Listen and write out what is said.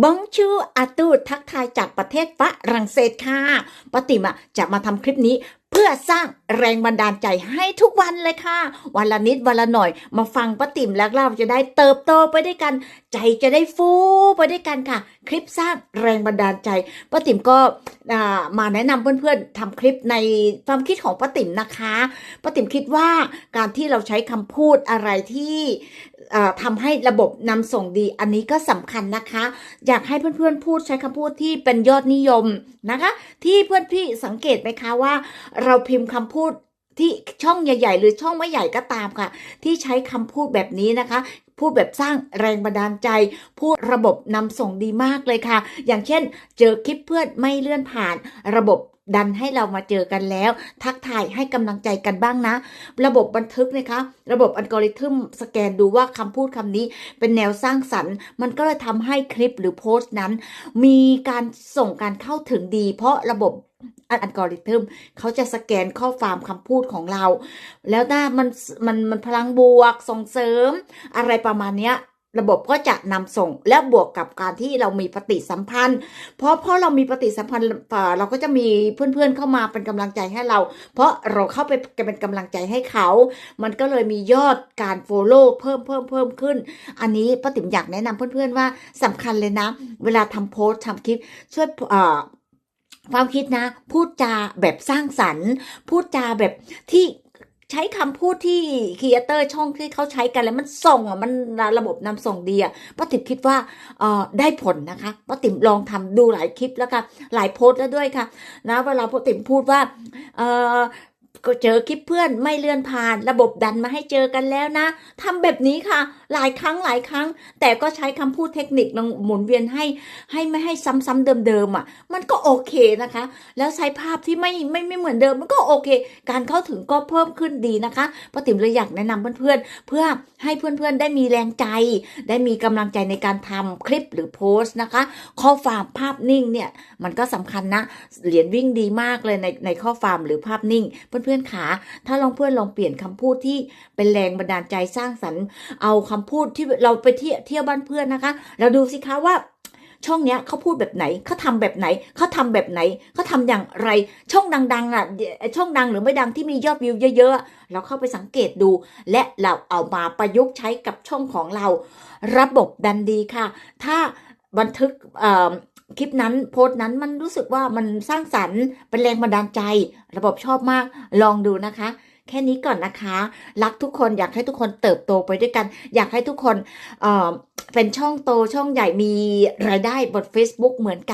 บองชูอาตูทักทายจากประเทศฝรั่งเศสค่ะป้าติ๋มอะจะมาทำคลิปนี้ เพื่อสร้างแรงบันดาลใจให้ทุกวันเลยค่ะ วันละนิดวันละหน่อย มาฟังป้าติ๋มแล้วเราจะได้เติบโตไปด้วยกัน ใจจะได้ฟูไปด้วยกันค่ะ คลิปสร้างแรงบันดาลใจป้าติ๋มก็มาแนะนำเพื่อนๆทำคลิปในความคิดของป้าติ๋มนะคะป้าติ๋มคิดว่าการที่เราใช้คำพูดอะไรที่เอ่อทำให้ระบบนำส่งดี อันนี้ก็สำคัญนะคะ อยากให้เพื่อนๆพูดใช้คำพูดที่เป็นยอดนิยมนะคะ ที่เพื่อนพี่สังเกตไหมคะว่าเราพิมพ์คำพูดที่ช่องใหญ่ ๆ หรือช่องไม่ใหญ่ก็ตามค่ะ ที่ใช้คำพูดแบบนี้นะคะ พูดแบบสร้างแรงบันดาลใจ พูดระบบนำส่งดีมากเลยค่ะ อย่างเช่น เจอคลิปเพื่อนไม่เลื่อนผ่าน ระบบ ดันให้เรามาเจอกันแล้ว ทักทายให้กำลังใจกันบ้างนะ ระบบบันทึกนะคะ ระบบอัลกอริทึมสแกนดูว่าคำพูดคำนี้เป็นแนวสร้างสรรค์ มันก็เลยทำให้คลิปหรือโพสต์นั้น มีการส่งการเข้าถึงดี เพราะระบบอัลกอริทึมเขาจะสแกนข้อความคำพูดของเรา แล้วถ้ามันมันมันพลังบวกส่งเสริม อะไรประมาณเนี้ย ระบบก็จะนำส่งและบวกกับการที่เรามีปฏิสัมพันธ์ เพราะเพราะเรามีปฏิสัมพันธ์เอ่อเราก็จะมีเพื่อนๆเข้ามาเป็นกำลังใจให้เรา เพราะเราเข้าไปเป็นกำลังใจให้เขา มันก็เลยมียอดการโฟโล่เพิ่มเพิ่มเพิ่มขึ้น อันนี้ป้าติ๋มอยากแนะนำเพื่อนๆว่าสำคัญเลยนะ เวลาทำโพสต์ทำคลิปช่วยเอ่อความคิดนะ พูดจาแบบสร้างสรรค์ พูดจาแบบที่ ใช้คำพูดที่ครีเอเตอร์ช่องที่เขาใช้กันแล้วมันส่งอะมันระบบนำส่งดีอะป้าติ๋มคิดว่าเอ่อได้ผลนะคะป้าติ๋มลองทำดูหลายคลิปแล้วค่ะหลายโพสต์แล้วด้วยค่ะนะเวลาป้าติ๋มพูดว่าเออ เจอคลิปเพื่อนไม่เลื่อนผ่านระบบดันมาให้เจอกันแล้วนะทำแบบนี้ค่ะ หลายครั้งหลายครั้ง แต่ก็ใช้คำพูดเทคนิคลองหมุนเวียนให้ให้ไม่ให้ซ้ำๆเดิมๆอะ มันก็โอเคนะคะ แล้วใช้ภาพที่ไม่ไม่ไม่เหมือนเดิมมันก็โอเค การเข้าถึงก็เพิ่มขึ้นดีนะคะป้าติ๋มเลยอยากแนะนำเพื่อนๆ เพื่อให้เพื่อนๆได้มีแรงใจ ได้มีกำลังใจในการทำคลิปหรือโพสต์นะคะ ข้อความภาพนิ่งเนี่ยมันก็สำคัญนะเหรียญวิ่งดีมากเลยในในข้อความหรือภาพนิ่งเพื่อนๆขาถ้าลองเพื่อนลองเปลี่ยนคำพูดที่เป็นแรงบันดาลใจสร้างสรรค์ เอาคำพูดที่เราไปเที่ยวเที่ยวบ้านเพื่อนนะคะ เราดูสิคะว่าช่องเนี้ยเขาพูดแบบไหนเขาทำแบบไหนเขาทำแบบไหนเขาทำอย่างไร ช่องดังๆอะเอ่อช่องดังหรือไม่ดังที่มียอดวิวเยอะๆ เราเข้าไปสังเกตดู และเราเอามาประยุกต์ใช้กับช่องของเรา ระบบดันดีค่ะ ถ้าบันทึกเอ่อ คลิปนั้นโพสต์นั้นมันรู้สึกว่ามันสร้างสรรค์เป็นแรงบันดาลใจ ระบบชอบมากลองดูนะคะ แค่นี้ก่อนนะคะ รักทุกคนอยากให้ทุกคนเติบโตไปด้วยกัน อยากให้ทุกคนเอ่อเป็นช่องโตช่องใหญ่มีรายได้บน Facebook เหมือนกัน